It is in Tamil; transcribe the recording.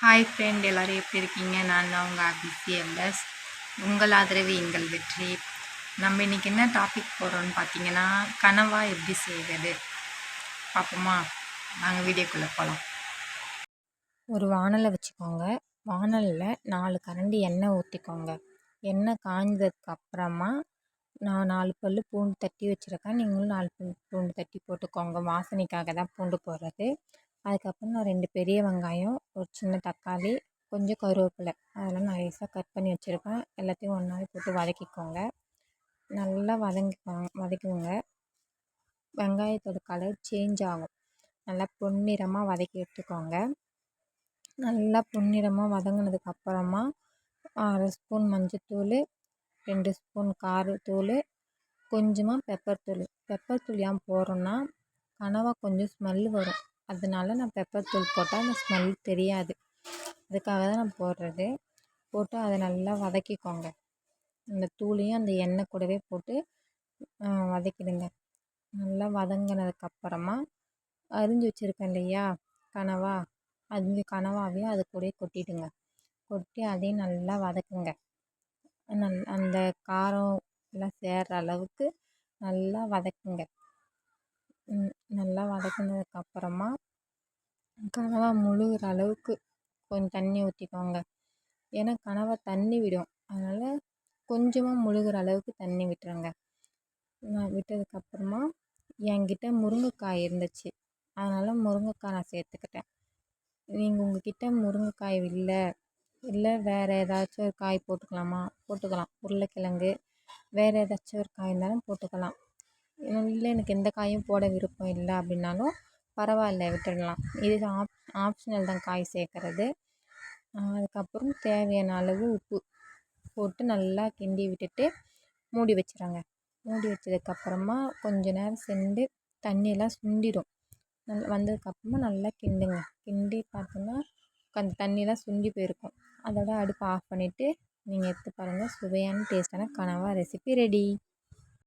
ஹாய் ஃப்ரெண்ட் எல்லோரும் எப்படி இருக்கீங்க? நான் தான் உங்கள் அபிசி எல்எஸ் உங்கள் ஆதரவு எங்கள் வெற்றி. நம்ம இன்றைக்கி என்ன டாபிக் போகிறோம்னு பார்த்தீங்கன்னா கனவா எப்படி செய்வது? பார்ப்போமா நாங்கள் வீடியோக்குள்ளே போகலாம் ஒரு வானலை வச்சுக்கோங்க. வானலில் நாலு கரண்டி எண்ணெய் ஊற்றிக்கோங்க எண்ணெய் காய்ஞ்சதுக்கு அப்புறமா நான் நாலு பல் பூண்டு தட்டி வச்சுருக்கேன். நீங்களும் நாலு பல் பூண்டு தட்டி போட்டுக்கோங்க. வாசனைக்காக தான் பூண்டு போடுறது. அதுக்கப்புறம் நான் ரெண்டு பெரிய வெங்காயம் ஒரு சின்ன தக்காளி கொஞ்சம் கருவேப்பிலை. அதெல்லாம் நைஸாக கட் பண்ணி வச்சுருக்கேன் எல்லாத்தையும் ஒன்றாவே போட்டு வதக்கிக்கோங்க. நல்லா வதங்கிக்கோங்க வதக்குங்க. வெங்காயத்தோட கலர் சேஞ்ச் ஆகும். நல்லா பொன்னிறமாக வதக்கி எடுத்துக்கோங்க. நல்லா பொன்னிறமாக வதங்கினதுக்கப்புறமா அரை ஸ்பூன் மஞ்சத்தூள் ரெண்டு ஸ்பூன் காரத்தூள் கொஞ்சமாக பெப்பர் தூள். பெப்பர் தூள் ஏன் போடுறோன்னா கனவா கொஞ்சம் ஸ்மெல் வரும். அதனால நான் பெப்பர் தூள் போட்டால் அந்த ஸ்மெல் தெரியாது. அதுக்காக தான் நான் போடுறது. போட்டு அதை நல்லா வதக்கிக்கோங்க. அந்த தூளையும் அந்த எண்ணெய் கூடவே போட்டு வதக்கிடுங்க. நல்லா வதங்கினதுக்கப்புறமா அரிஞ்சு வச்சுருக்கேன் இல்லையா? கனவா. அது கனவாவையும் அது கூடயே கொட்டிடுங்க. கொட்டி அதையும் நல்லா வதக்குங்க. நல் அந்த காரம் எல்லாம் சேர்கிற அளவுக்கு நல்லா வதக்குங்க. நல்லா வதக்குனதுக்கப்புறமா கனவா முழுகிற அளவுக்கு கொஞ்சம் தண்ணி ஊற்றிக்கோங்க ஏன்னா கனவா தண்ணி விடும். அதனால் கொஞ்சமாக முழுகிற அளவுக்கு தண்ணி விட்டுருங்க. நான் விட்டதுக்கப்புறமா என்கிட்ட முருங்கைக்காய் இருந்துச்சு. அதனால் முருங்கைக்காய் நான் சேர்த்துக்கிட்டேன். நீங்கள் உங்கக்கிட்ட முருங்கைக்காய் இல்லை இல்லை வேறு ஏதாச்சும் ஒரு காய் போட்டுக்கலாமா? போட்டுக்கலாம். உருளைக்கிழங்கு வேறு ஏதாச்சும் ஒரு காய் இருந்தாலும் போட்டுக்கலாம். இல்லை எனக்கு எந்த காயும் போட விருப்பம் இல்லை அப்படின்னாலும் பரவாயில்ல விட்டுடலாம். இது ஆப் ஆப்ஷனல் தான் காய் சேர்க்கறது. அதுக்கப்புறம் தேவையான அளவு உப்பு போட்டு நல்லா கிண்டி விட்டுட்டு மூடி வச்சிடுங்க மூடி வச்சதுக்கப்புறமா கொஞ்ச நேரம் சென்று தண்ணியெல்லாம் சுண்டிடும். நல் வந்ததுக்கப்புறமா நல்லா கிண்டுங்க. கிண்டி பார்த்தோன்னா அந்த தண்ணியெலாம் சுண்டி போயிருக்கும். அதோட அடுப்பை ஆஃப் பண்ணிவிட்டு நீங்கள் எடுத்து பாருங்கள் சுவையான டேஸ்ட்டான கனவா ரெசிபி ரெடி